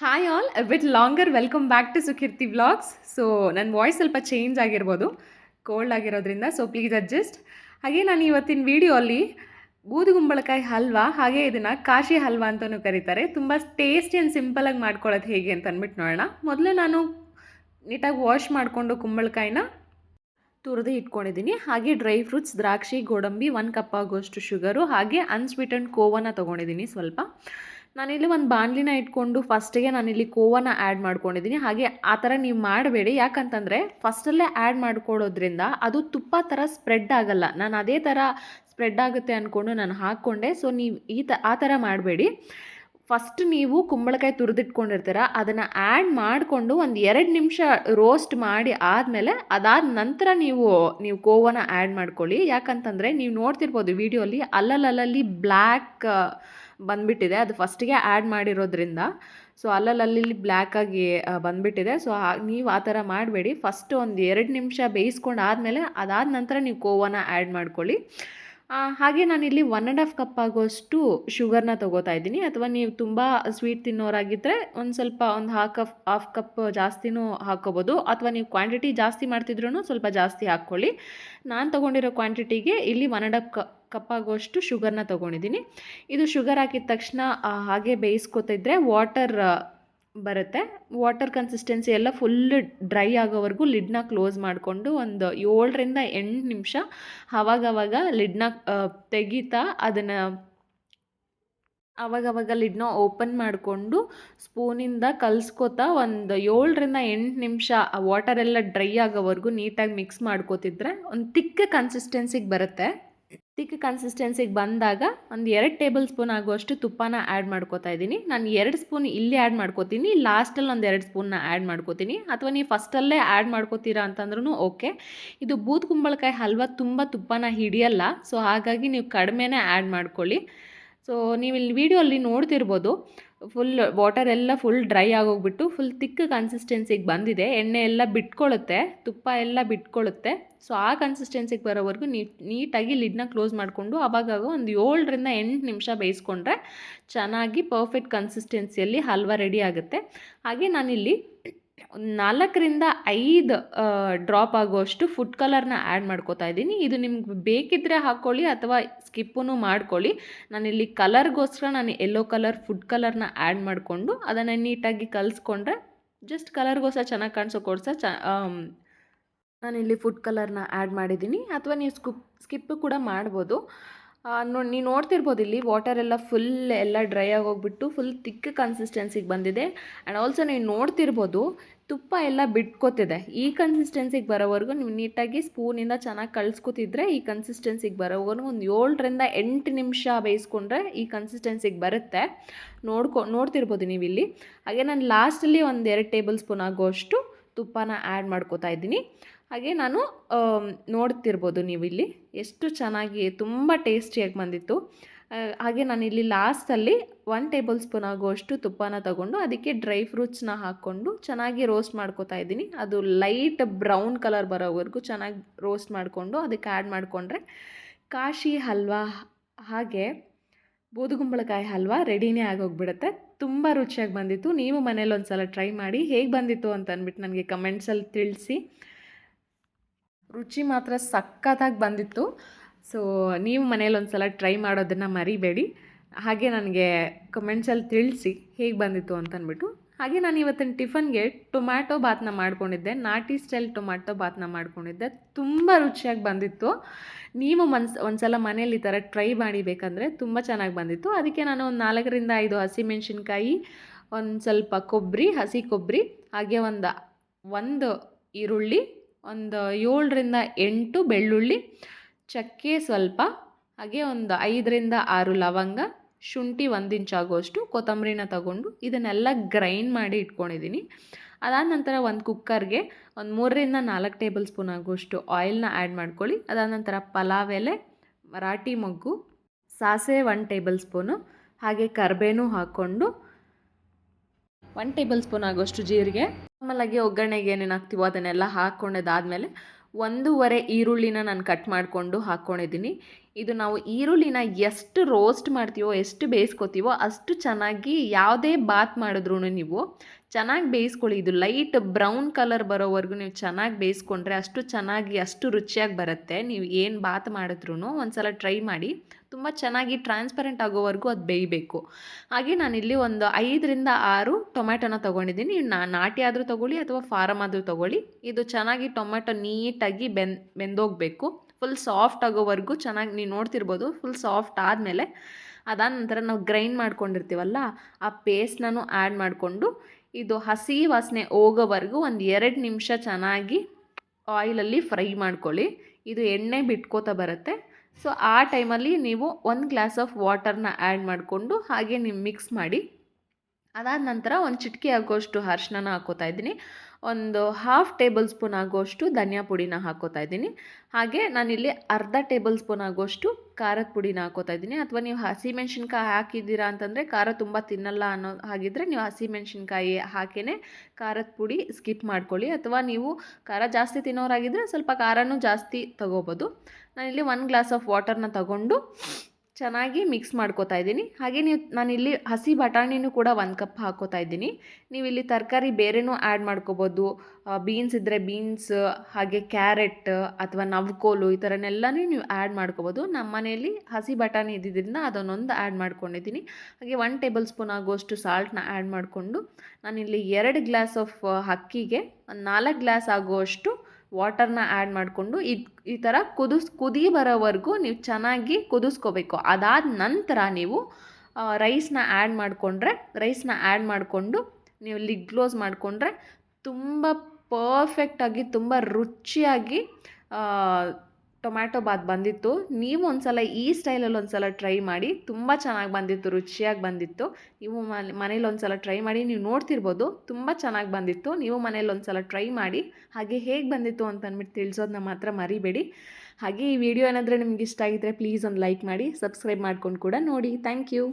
Hi all with longer welcome back to Sukeerthi vlogs so ನನ್ನ voice ಸ್ವಲ್ಪ change ಆಗಿರ್ಬೋದು cold ಆಗಿರೋದ್ರಿಂದ. So please adjust ಹಾಗೆ ನಾನು ಇವತ್ತಿನ ವಿಡಿಯೋಲ್ಲಿ ಬೂದುಗುಂಬಳಕಾಯಿ ಹಲ್ವಾ, ಹಾಗೆ ಇದನ್ನು ಕಾಶಿ ಹಲ್ವಾ ಅಂತಲೂ ಕರೀತಾರೆ. ತುಂಬ ಟೇಸ್ಟಿ ಆ್ಯಂಡ್ ಸಿಂಪಲಾಗಿ ಮಾಡ್ಕೊಳ್ಳೋದು ಹೇಗೆ ಅಂತ ಅಂದ್ಬಿಟ್ಟು ನೋಡೋಣ. ಮೊದಲು ನಾನು ನೀಟಾಗಿ ವಾಶ್ ಮಾಡಿಕೊಂಡು ಕುಂಬಳಕಾಯಿನ ತುರಿದು ಇಟ್ಕೊಂಡಿದ್ದೀನಿ. ಹಾಗೆ ಡ್ರೈ ಫ್ರೂಟ್ಸ್ ದ್ರಾಕ್ಷಿ, ಗೋಡಂಬಿ ಒಂದು ಕಪ್ ಆಗೋಷ್ಟು ಶುಗರು ಹಾಗೆ ಅನ್ಸ್ವೀಟನ್ ಕೋವನ ತೊಗೊಂಡಿದ್ದೀನಿ ಸ್ವಲ್ಪ. ನಾನಿಲ್ಲಿ ಒಂದು ಬಾಣಲಿನ ಇಟ್ಕೊಂಡು ಫಸ್ಟಿಗೆ ನಾನಿಲ್ಲಿ ಕೋವನ ಆ್ಯಡ್ ಮಾಡ್ಕೊಂಡಿದ್ದೀನಿ ಹಾಗೆ ಆ ಥರ ನೀವು ಮಾಡಬೇಡಿ. ಯಾಕಂತಂದರೆ ಫಸ್ಟಲ್ಲೇ ಆ್ಯಡ್ ಮಾಡ್ಕೊಳ್ಳೋದ್ರಿಂದ ಅದು ತುಪ್ಪ ಥರ ಸ್ಪ್ರೆಡ್ ಆಗಲ್ಲ. ನಾನು ಅದೇ ಥರ ಸ್ಪ್ರೆಡ್ ಆಗುತ್ತೆ ಅಂದ್ಕೊಂಡು ನಾನು ಹಾಕ್ಕೊಂಡೆ. ಸೊ ನೀವು ಈ ತ ಆ ಥರ ಮಾಡಬೇಡಿ. ಫಸ್ಟ್ ನೀವು ಕುಂಬಳಕಾಯಿ ತುರಿದಿಟ್ಕೊಂಡಿರ್ತೀರ, ಅದನ್ನು ಆ್ಯಡ್ ಮಾಡಿಕೊಂಡು ಒಂದು ಎರಡು ನಿಮಿಷ ರೋಸ್ಟ್ ಮಾಡಿ ಆದಮೇಲೆ ಅದಾದ ನಂತರ ನೀವು ನೀವು ಕೋವನ ಆ್ಯಡ್ ಮಾಡ್ಕೊಳ್ಳಿ. ಯಾಕಂತಂದರೆ ನೀವು ನೋಡ್ತಿರ್ಬೋದು ವೀಡಿಯೋಲಿ ಅಲ್ಲಲ್ಲಲ್ಲಿ ಬ್ಲ್ಯಾಕ್ ಬಂದ್ಬಿಟ್ಟಿದೆ. ಅದು ಫಸ್ಟಿಗೆ ಆ್ಯಡ್ ಮಾಡಿರೋದ್ರಿಂದ. ಸೊ ಅಲ್ಲಲ್ಲಿ ಬ್ಲ್ಯಾಕಾಗಿ ಬಂದ್ಬಿಟ್ಟಿದೆ. ಸೊ ನೀವು ಆ ಥರ ಮಾಡಬೇಡಿ. ಫಸ್ಟ್ ಒಂದು ಎರಡು ನಿಮಿಷ ಬೇಯಿಸ್ಕೊಂಡು ಆದಮೇಲೆ ಅದಾದ ನಂತರ ನೀವು ಕೋವನ ಆ್ಯಡ್ ಮಾಡ್ಕೊಳ್ಳಿ. ಹಾಗೆ ನಾನಿಲ್ಲಿ ಒನ್ ಆ್ಯಂಡ್ ಹಾಫ್ ಕಪ್ ಆಗೋಷ್ಟು ಶುಗರ್ನ ತೊಗೋತಾ ಇದ್ದೀನಿ. ಅಥವಾ ನೀವು ತುಂಬ ಸ್ವೀಟ್ ತಿನ್ನೋರಾಗಿದ್ದರೆ ಒಂದು ಸ್ವಲ್ಪ ಒಂದು ಹಾಫ್ ಕಪ್ ಹಾಫ್ ಕಪ್ ಜಾಸ್ತಿನೂ ಹಾಕ್ಕೋಬೋದು. ಅಥವಾ ನೀವು ಕ್ವಾಂಟಿಟಿ ಜಾಸ್ತಿ ಮಾಡ್ತಿದ್ರೂ ಸ್ವಲ್ಪ ಜಾಸ್ತಿ ಹಾಕ್ಕೊಳ್ಳಿ. ನಾನು ತೊಗೊಂಡಿರೋ ಕ್ವಾಂಟಿಟಿಗೆ ಇಲ್ಲಿ ಒನ್ ಆ್ಯಂಡ್ ಹಾಫ್ ಕ ಕಪ್ ಆಗೋಷ್ಟು ಶುಗರ್ನ ತೊಗೊಂಡಿದ್ದೀನಿ. ಇದು ಶುಗರ್ ಹಾಕಿದ ತಕ್ಷಣ ಹಾಗೆ ಬೇಯಿಸ್ಕೊತಿದ್ರೆ ವಾಟರ್ ಬರುತ್ತೆ. ವಾಟರ್ ಕನ್ಸಿಸ್ಟೆನ್ಸಿ ಎಲ್ಲ ಫುಲ್ ಡ್ರೈ ಆಗೋವರೆಗೂ ಲಿಡ್ನ ಕ್ಲೋಸ್ ಮಾಡಿಕೊಂಡು ಒಂದು ಏಳರಿಂದ ಎಂಟು ನಿಮಿಷ ಆವಾಗವಾಗ ಲಿಡ್ನ ತೆಗಿತಾ ಅದನ್ನು ಆವಾಗವಾಗ ಲಿಡ್ನ ಓಪನ್ ಮಾಡಿಕೊಂಡು ಸ್ಪೂನಿಂದ ಕಲಿಸ್ಕೊತಾ ಒಂದು ಏಳರಿಂದ ಎಂಟು ನಿಮಿಷ ಆ ವಾಟರ್ ಎಲ್ಲ ಡ್ರೈ ಆಗೋವರೆಗೂ ನೀಟಾಗಿ ಮಿಕ್ಸ್ ಮಾಡ್ಕೋತಿದ್ರೆ ಒಂದು ತಿಕ್ಕ ಕನ್ಸಿಸ್ಟೆನ್ಸಿಗೆ ಬರುತ್ತೆ. ತಿಕ್ಕ ಕನ್ಸಿಸ್ಟೆನ್ಸಿಗೆ ಬಂದಾಗ ಒಂದು ಎರಡು ಟೇಬಲ್ ಸ್ಪೂನ್ ಆಗುವಷ್ಟು ತುಪ್ಪನ ಆ್ಯಡ್ ಮಾಡ್ಕೋತಾ ಇದ್ದೀನಿ. ನಾನು ಎರಡು ಸ್ಪೂನ್ ಇಲ್ಲಿ ಆ್ಯಡ್ ಮಾಡ್ಕೋತೀನಿ ಲಾಸ್ಟಲ್ಲಿ ಒಂದು ಎರಡು ಸ್ಪೂನ್ನ ಆ್ಯಡ್ ಮಾಡ್ಕೋತೀನಿ. ಅಥವಾ ನೀವು ಫಸ್ಟಲ್ಲೇ ಆ್ಯಡ್ ಮಾಡ್ಕೋತೀರಾ ಅಂತಂದ್ರೂ ಓಕೆ ಇದು ಬೂತ್ ಕುಂಬಳಕಾಯಿ ಹಲ್ವ ತುಂಬ ತುಪ್ಪನ ಹಿಡಿಯಲ್ಲ ಸೊ ಹಾಗಾಗಿ ನೀವು ಕಡಿಮೆನೇ ಆ್ಯಡ್ ಮಾಡ್ಕೊಳ್ಳಿ. ಸೊ ನೀವು ಇಲ್ಲಿ ವಿಡಿಯೋಲ್ಲಿ ನೋಡ್ತಿರ್ಬೋದು ಫುಲ್ ವಾಟರ್ ಎಲ್ಲ ಫುಲ್ ಡ್ರೈ ಆಗೋಗ್ಬಿಟ್ಟು ಫುಲ್ ತಿಕ್ಕ ಕನ್ಸಿಸ್ಟೆನ್ಸಿಗೆ ಬಂದಿದೆ. ಎಣ್ಣೆ ಎಲ್ಲ ಬಿಟ್ಕೊಳ್ಳುತ್ತೆ ತುಪ್ಪ ಎಲ್ಲ ಬಿಟ್ಕೊಳ್ಳುತ್ತೆ ಸೊ ಆ ಕನ್ಸಿಸ್ಟೆನ್ಸಿಗೆ ಬರೋವರೆಗೂ ನೀಟಾಗಿ ಲಿಡ್ನ ಕ್ಲೋಸ್ ಮಾಡಿಕೊಂಡು ಅವಾಗ ಒಂದು ಏಳರಿಂದ ಎಂಟು ನಿಮಿಷ ಬೇಯಿಸ್ಕೊಂಡ್ರೆ ಚೆನ್ನಾಗಿ ಪರ್ಫೆಕ್ಟ್ ಕನ್ಸಿಸ್ಟೆನ್ಸಿಯಲ್ಲಿ ಹಲ್ವಾ ರೆಡಿ ಆಗುತ್ತೆ. ಹಾಗೆ ನಾನಿಲ್ಲಿ ನಾಲ್ಕರಿಂದ ಐದು ಡ್ರಾಪ್ ಆಗುವಷ್ಟು ಫುಡ್ ಕಲರ್ನ ಆ್ಯಡ್ ಮಾಡ್ಕೋತಾ ಇದ್ದೀನಿ. ಇದು ನಿಮ್ಗೆ ಬೇಕಿದ್ದರೆ ಹಾಕ್ಕೊಳ್ಳಿ ಅಥವಾ ಸ್ಕಿಪ್ಪೂ ಮಾಡ್ಕೊಳ್ಳಿ. ನಾನಿಲ್ಲಿ ಕಲರ್ಗೋಸ್ಕರ ನಾನು ಯೆಲ್ಲೋ ಕಲರ್ ಫುಡ್ ಕಲರ್ನ ಆ್ಯಡ್ ಮಾಡಿಕೊಂಡು ಅದನ್ನು ನೀಟಾಗಿ ಕಲಿಸ್ಕೊಂಡ್ರೆ ಜಸ್ಟ್ ಕಲರ್ಗೋಸ್ಕರ ಚೆನ್ನಾಗಿ ಕಾಣಿಸೋ ಕೊಡ್ಸ ಚ ನಾನಿಲ್ಲಿ ಫುಡ್ ಕಲರ್ನ ಆ್ಯಡ್ ಮಾಡಿದ್ದೀನಿ. ಅಥವಾ ನೀವು ಸ್ಕಿಪ್ ಸ್ಕಿಪ್ಪು ಕೂಡ ಮಾಡ್ಬೋದು. ನೀವು ನೋಡ್ತಿರ್ಬೋದು ಇಲ್ಲಿ ವಾಟರ್ ಎಲ್ಲ ಫುಲ್ ಎಲ್ಲ ಡ್ರೈ ಆಗೋಗ್ಬಿಟ್ಟು ಫುಲ್ ತಿಕ್ ಕನ್ಸಿಸ್ಟೆನ್ಸಿಗೆ ಬಂದಿದೆ. ಆ್ಯಂಡ್ ಆಲ್ಸೋ ನೀವು ನೋಡ್ತಿರ್ಬೋದು ತುಪ್ಪ ಎಲ್ಲ ಬಿಟ್ಕೋತಿದೆ. ಈ ಕನ್ಸಿಸ್ಟೆನ್ಸಿಗೆ ಬರೋವರೆಗೂ ನೀವು ನೀಟಾಗಿ ಸ್ಪೂನಿಂದ ಚೆನ್ನಾಗಿ ಕಳಿಸ್ಕೊತಿದ್ರೆ ಈ ಕನ್ಸಿಸ್ಟೆನ್ಸಿಗೆ ಬರೋವರೆಗೂ ಒಂದು ಏಳರಿಂದ ಎಂಟು ನಿಮಿಷ ಬೇಯಿಸ್ಕೊಂಡ್ರೆ ಈ ಕನ್ಸಿಸ್ಟೆನ್ಸಿಗೆ ಬರುತ್ತೆ. ನೋಡ್ಕೊ ನೋಡ್ತಿರ್ಬೋದು ನೀವು ಇಲ್ಲಿ. ಹಾಗೆ ನಾನು ಲಾಸ್ಟಲ್ಲಿ ಒಂದು ಎರಡು ಟೇಬಲ್ ಸ್ಪೂನ್ ಆಗೋಷ್ಟು ತುಪ್ಪನ ಆ್ಯಡ್ ಮಾಡ್ಕೋತಾ ಇದ್ದೀನಿ. ಹಾಗೆ ನಾನು ನೋಡ್ತಿರ್ಬೋದು ನೀವು ಇಲ್ಲಿ ಎಷ್ಟು ಚೆನ್ನಾಗಿ, ತುಂಬ ಟೇಸ್ಟಿಯಾಗಿ ಬಂದಿತ್ತು. ಹಾಗೆ ನಾನು ಇಲ್ಲಿ ಲಾಸ್ಟಲ್ಲಿ ಒನ್ ಟೇಬಲ್ ಸ್ಪೂನ್ ಆಗುವಷ್ಟು ತುಪ್ಪನ ತಗೊಂಡು, ಅದಕ್ಕೆ ಡ್ರೈ ಫ್ರೂಟ್ಸ್ನ ಹಾಕ್ಕೊಂಡು ಚೆನ್ನಾಗಿ ರೋಸ್ಟ್ ಮಾಡ್ಕೋತಾ ಇದ್ದೀನಿ. ಅದು ಲೈಟ್ ಬ್ರೌನ್ ಕಲರ್ ಬರೋವರೆಗೂ ಚೆನ್ನಾಗಿ ರೋಸ್ಟ್ ಮಾಡಿಕೊಂಡು, ಅದಕ್ಕೆ ಆ್ಯಡ್ ಮಾಡಿಕೊಂಡ್ರೆ ಕಾಶಿ ಹಲ್ವಾ, ಹಾಗೆ ಬೂದುಗುಂಬಳಕಾಯಿ ಹಲ್ವಾ ರೆಡಿನೇ ಆಗೋಗ್ಬಿಡುತ್ತೆ. ತುಂಬ ರುಚಿಯಾಗಿ ಬಂದಿತ್ತು. ನೀವು ಮನೇಲಿ ಒಂದು ಸಲ ಟ್ರೈ ಮಾಡಿ ಹೇಗೆ ಬಂದಿತ್ತು ಅಂತ ಅಂದ್ಬಿಟ್ಟು ನನಗೆ ಕಮೆಂಟ್ಸಲ್ಲಿ ತಿಳಿಸಿ. ರುಚಿ ಮಾತ್ರ ಸಖತ್ತಾಗಿ ಬಂದಿತ್ತು. ಸೊ ನೀವು ಮನೇಲಿ ಒಂದು ಸಲ ಟ್ರೈ ಮಾಡೋದನ್ನು ಮರಿಬೇಡಿ. ಹಾಗೆ ನನಗೆ ಕಮೆಂಟ್ಸಲ್ಲಿ ತಿಳಿಸಿ ಹೇಗೆ ಬಂದಿತ್ತು ಅಂತ ಹಾಗೆ ನಾನು ಇವತ್ತಿನ ಟಿಫನ್ಗೆ ಟೊಮ್ಯಾಟೊ ಬಾತ್ನ ಮಾಡ್ಕೊಂಡಿದ್ದೆ. ನಾಟಿ ಸ್ಟೈಲ್ ಟೊಮ್ಯಾಟೊ ಬಾತ್ನ ಮಾಡ್ಕೊಂಡಿದ್ದೆ. ತುಂಬ ರುಚಿಯಾಗಿ ಬಂದಿತ್ತು. ನೀವು ಮನ್ಸ್ ಒಂದು ಸಲ ಮನೇಲಿ ಈ ಥರ ಟ್ರೈ ಮಾಡಿ ಬೇಕಂದರೆ ತುಂಬ ಚೆನ್ನಾಗಿ ಬಂದಿತ್ತು. ಅದಕ್ಕೆ ನಾನು ಒಂದು ನಾಲ್ಕರಿಂದ ಐದು ಹಸಿಮೆಣ್ಸಿನ್ಕಾಯಿ ಒಂದು ಸ್ವಲ್ಪ ಕೊಬ್ಬರಿ ಹಸಿ ಕೊಬ್ಬರಿ ಹಾಗೆ ಒಂದು ಒಂದು ಈರುಳ್ಳಿ ಒಂದು ಏಳರಿಂದ ಎಂಟು ಬೆಳ್ಳುಳ್ಳಿ, ಚಕ್ಕೆ ಸ್ವಲ್ಪ, ಹಾಗೆ ಒಂದು ಐದರಿಂದ ಆರು ಲವಂಗ, ಶುಂಠಿ ಒಂದು ಆಗೋಷ್ಟು ಕೊತ್ತಂಬರಿನ ತಗೊಂಡು ಇದನ್ನೆಲ್ಲ ಗ್ರೈಂಡ್ ಮಾಡಿ ಇಟ್ಕೊಂಡಿದ್ದೀನಿ. ಅದಾದ ನಂತರ ಒಂದು ಕುಕ್ಕರ್ಗೆ ಒಂದು ಮೂರರಿಂದ ನಾಲ್ಕು ಟೇಬಲ್ ಸ್ಪೂನ್ ಆಗುವಷ್ಟು ಆಯಿಲ್ನ ಆ್ಯಡ್ ಮಾಡ್ಕೊಳ್ಳಿ. ಅದಾದ ನಂತರ ಪಲಾವ್ ಎಲೆ ಮರಾಠಿ ಮೊಗ್ಗು, ಸಾಸಿವೆ ಒನ್ ಟೇಬಲ್ ಸ್ಪೂನು, ಹಾಗೆ ಕರ್ಬೇನು ಹಾಕ್ಕೊಂಡು ಒನ್ ಟೇಬಲ್ ಸ್ಪೂನ್ ಆಗೋಷ್ಟು ಜೀರಿಗೆ. ಆಮೇಲಾಗಿ ಒಗ್ಗರಣೆಗೆ ಏನೇನು ಹಾಕ್ತೀವೋ ಅದನ್ನೆಲ್ಲ ಹಾಕ್ಕೊಂಡದಾದಮೇಲೆ ಒಂದೂವರೆ ಈರುಳ್ಳಿನ ನಾನು ಕಟ್ ಮಾಡಿಕೊಂಡು ಹಾಕ್ಕೊಂಡಿದ್ದೀನಿ ಇದು ನಾವು ಈರುಳ್ಳಿನ ಎಷ್ಟು ರೋಸ್ಟ್ ಮಾಡ್ತೀವೋ, ಎಷ್ಟು ಬೇಯಿಸ್ಕೊತೀವೋ, ಅಷ್ಟು ಚೆನ್ನಾಗಿ ಯಾವುದೇ ಬಾತ್ ಮಾಡಿದ್ರೂ ನೀವು ಚೆನ್ನಾಗಿ ಬೇಯಿಸ್ಕೊಳ್ಳಿ. ಇದು ಲೈಟ್ ಬ್ರೌನ್ ಕಲರ್ ಬರೋವರೆಗೂ ನೀವು ಚೆನ್ನಾಗಿ ಬೇಯಿಸ್ಕೊಂಡ್ರೆ ಅಷ್ಟು ಚೆನ್ನಾಗಿ, ಅಷ್ಟು ರುಚಿಯಾಗಿ ಬರುತ್ತೆ. ನೀವು ಏನು ಬಾತ್ ಮಾಡಿದ್ರೂ ಒಂದು ಸಲ ಟ್ರೈ ಮಾಡಿ. ತುಂಬ ಚೆನ್ನಾಗಿ ಟ್ರಾನ್ಸ್ಪರೆಂಟ್ ಆಗೋವರೆಗೂ ಅದು ಬೇಯಬೇಕು. ಹಾಗೆ ನಾನಿಲ್ಲಿ ಒಂದು ಐದರಿಂದ ಆರು ಟೊಮ್ಯಾಟೊನ ತೊಗೊಂಡಿದ್ದೀನಿ. ನಾ, ನಾಟಿ ಆದರೂ ತೊಗೊಳ್ಳಿ ಅಥವಾ ಫಾರಮ್ ಆದರೂ ತೊಗೊಳ್ಳಿ. ಇದು ಚೆನ್ನಾಗಿ ಟೊಮ್ಯಾಟೊ ನೀಟಾಗಿ ಬೆಂದ್, ಬೆಂದೋಗಬೇಕು. ಫುಲ್ ಸಾಫ್ಟ್ ಆಗೋವರೆಗೂ ಚೆನ್ನಾಗಿ ನೀವು ನೋಡ್ತಿರ್ಬೋದು ಫುಲ್ ಸಾಫ್ಟ್ ಆದಮೇಲೆ ಅದಾದ ನಂತರ ನಾವು ಗ್ರೈಂಡ್ ಮಾಡ್ಕೊಂಡಿರ್ತೀವಲ್ಲ, ಆ ಪೇಸ್ಟ್ನೂ ಆ್ಯಡ್ ಮಾಡಿಕೊಂಡು ಇದು ಹಸಿ ವಾಸನೆ ಹೋಗೋವರೆಗೂ ಒಂದು ಎರಡು ನಿಮಿಷ ಚೆನ್ನಾಗಿ ಆಯಿಲಲ್ಲಿ ಫ್ರೈ ಮಾಡ್ಕೊಳ್ಳಿ. ಇದು ಎಣ್ಣೆ ಬಿಟ್ಕೋತಾ ಬರುತ್ತೆ. ಸೊ ಆ ಟೈಮಲ್ಲಿ ನೀವು ಒಂದು ಗ್ಲಾಸ್ ಆಫ್ ವಾಟರ್ನ ಆ್ಯಡ್ ಮಾಡಿಕೊಂಡು ಹಾಗೆ ನೀವು ಮಿಕ್ಸ್ ಮಾಡಿ. ಅದಾದ ನಂತರ ಒಂದು ಚಿಟಿಕೆ ಆಗೋಷ್ಟು ಅರ್ಶಿನ ಹಾಕೋತಾ ಇದ್ದೀನಿ. ಒಂದು ಹಾಫ್ ಟೇಬಲ್ ಸ್ಪೂನ್ ಆಗೋಷ್ಟು ಧನಿಯಾ ಪುಡಿನ ಹಾಕೋತಾ ಇದ್ದೀನಿ. ಹಾಗೆ ನಾನಿಲ್ಲಿ ಅರ್ಧ ಟೇಬಲ್ ಸ್ಪೂನ್ ಆಗೋಷ್ಟು ಖಾರದ ಪುಡಿನ ಹಾಕೋತಾ ಇದ್ದೀನಿ. ಅಥವಾ ನೀವು ಹಸಿಮೆಣ್ಸಿನ್ಕಾಯಿ ಹಾಕಿದ್ದೀರಾ ಅಂತಂದರೆ ಖಾರ ತುಂಬ ತಿನ್ನಲ್ಲ ಅನ್ನೋ ಹಾಗಿದ್ರೆ ನೀವು ಹಸಿಮೆಣ್ಸಿನ್ಕಾಯಿ ಹಾಕೇ ಖಾರದ ಪುಡಿ ಸ್ಕಿಪ್ ಮಾಡ್ಕೊಳ್ಳಿ. ಅಥವಾ ನೀವು ಖಾರ ಜಾಸ್ತಿ ತಿನ್ನೋರಾಗಿದ್ದರೆ ಸ್ವಲ್ಪ ಖಾರನೂ ಜಾಸ್ತಿ ತೊಗೋಬೋದು. ನಾನಿಲ್ಲಿ ಒಂದು ಗ್ಲಾಸ್ ಆಫ್ ವಾಟರ್ನ ತಗೊಂಡು ಚೆನ್ನಾಗಿ ಮಿಕ್ಸ್ ಮಾಡ್ಕೋತಾ ಇದ್ದೀನಿ. ಹಾಗೆ ನೀವು, ನಾನಿಲ್ಲಿ ಹಸಿ ಬಟಾಣಿನೂ ಕೂಡ ಒಂದು ಕಪ್ ಹಾಕೋತಾ ಇದ್ದೀನಿ. ನೀವು ಇಲ್ಲಿ ತರಕಾರಿ ಬೇರೆನೂ ಆ್ಯಡ್ ಮಾಡ್ಕೋಬೋದು. ಬೀನ್ಸ್ ಇದ್ದರೆ ಬೀನ್ಸ್ ಹಾಗೆ ಕ್ಯಾರೆಟ್ ಅಥವಾ ನವ್ಕೋಲು ಈ ಥರನೆಲ್ಲನೂ ನೀವು ಆ್ಯಡ್ ಮಾಡ್ಕೋಬೋದು. ನಮ್ಮ ಮನೆಯಲ್ಲಿ ಹಸಿ ಬಟಾಣಿ ಇದ್ದಿದ್ದರಿಂದ ಅದನ್ನೊಂದು ಆ್ಯಡ್ ಮಾಡ್ಕೊಂಡಿದ್ದೀನಿ. ಹಾಗೆ ಒನ್ ಟೇಬಲ್ ಸ್ಪೂನ್ ಆಗುವಷ್ಟು ಸಾಲ್ಟ್ನ ಆ್ಯಡ್ ಮಾಡಿಕೊಂಡು ನಾನಿಲ್ಲಿ ಎರಡು ಗ್ಲಾಸ್ ಆಫ್ ಅಕ್ಕಿಗೆ ಒಂದು ನಾಲ್ಕು ಗ್ಲಾಸ್ ಆಗುವಷ್ಟು ವಾಟರ್ನ ಆ್ಯಡ್ ಮಾಡಿಕೊಂಡು ಇದು, ಈ ಥರ ಕುದಿಸ್, ಕುದಿ ಬರೋವರೆಗೂ ನೀವು ಚೆನ್ನಾಗಿ ಕುದಿಸ್ಕೋಬೇಕು. ಅದಾದ ನಂತರ ನೀವು ರೈಸ್ನ ಆ್ಯಡ್ ಮಾಡಿಕೊಂಡ್ರೆ ರೈಸ್ನ ಆ್ಯಡ್ ಮಾಡಿಕೊಂಡು ನೀವು ಲಿಗ್ ಕ್ಲೋಸ್ ಮಾಡಿಕೊಂಡ್ರೆ ತುಂಬ ಪರ್ಫೆಕ್ಟಾಗಿ ತುಂಬ ರುಚಿಯಾಗಿ ಟೊಮ್ಯಾಟೊ ಬಾತ್ ಬಂದಿತ್ತು. ನೀವು ಒಂದ್ಸಲ ಈ ಸ್ಟೈಲಲ್ಲಿ ಒಂದು ಸಲ ಟ್ರೈ ಮಾಡಿ. ತುಂಬ ಚೆನ್ನಾಗಿ ಬಂದಿತ್ತು, ರುಚಿಯಾಗಿ ಬಂದಿತ್ತು. ನೀವು ಮನೇಲಿ ಒಂದು ಸಲ ಟ್ರೈ ಮಾಡಿ. ನೀವು ನೋಡ್ತಿರ್ಬೋದು, ತುಂಬ ಚೆನ್ನಾಗಿ ಬಂದಿತ್ತು. ನೀವು ಮನೇಲಿ ಒಂದು ಸಲ ಟ್ರೈ ಮಾಡಿ. ಹಾಗೆ ಹೇಗೆ ಬಂದಿತ್ತು ಅಂತ ಅಂದ್ಬಿಟ್ಟು ತಿಳಿಸೋದನ್ನ ಮಾತ್ರ ಮರಿಬೇಡಿ. ಹಾಗೆ ಈ ವಿಡಿಯೋ ಏನಾದರೆ ನಿಮ್ಗೆ ಇಷ್ಟ ಆಗಿದ್ದರೆ ಪ್ಲೀಸ್ ಒಂದು ಲೈಕ್ ಮಾಡಿ, ಸಬ್ಸ್ಕ್ರೈಬ್ ಮಾಡ್ಕೊಂಡು ಕೂಡ ನೋಡಿ. Thank you.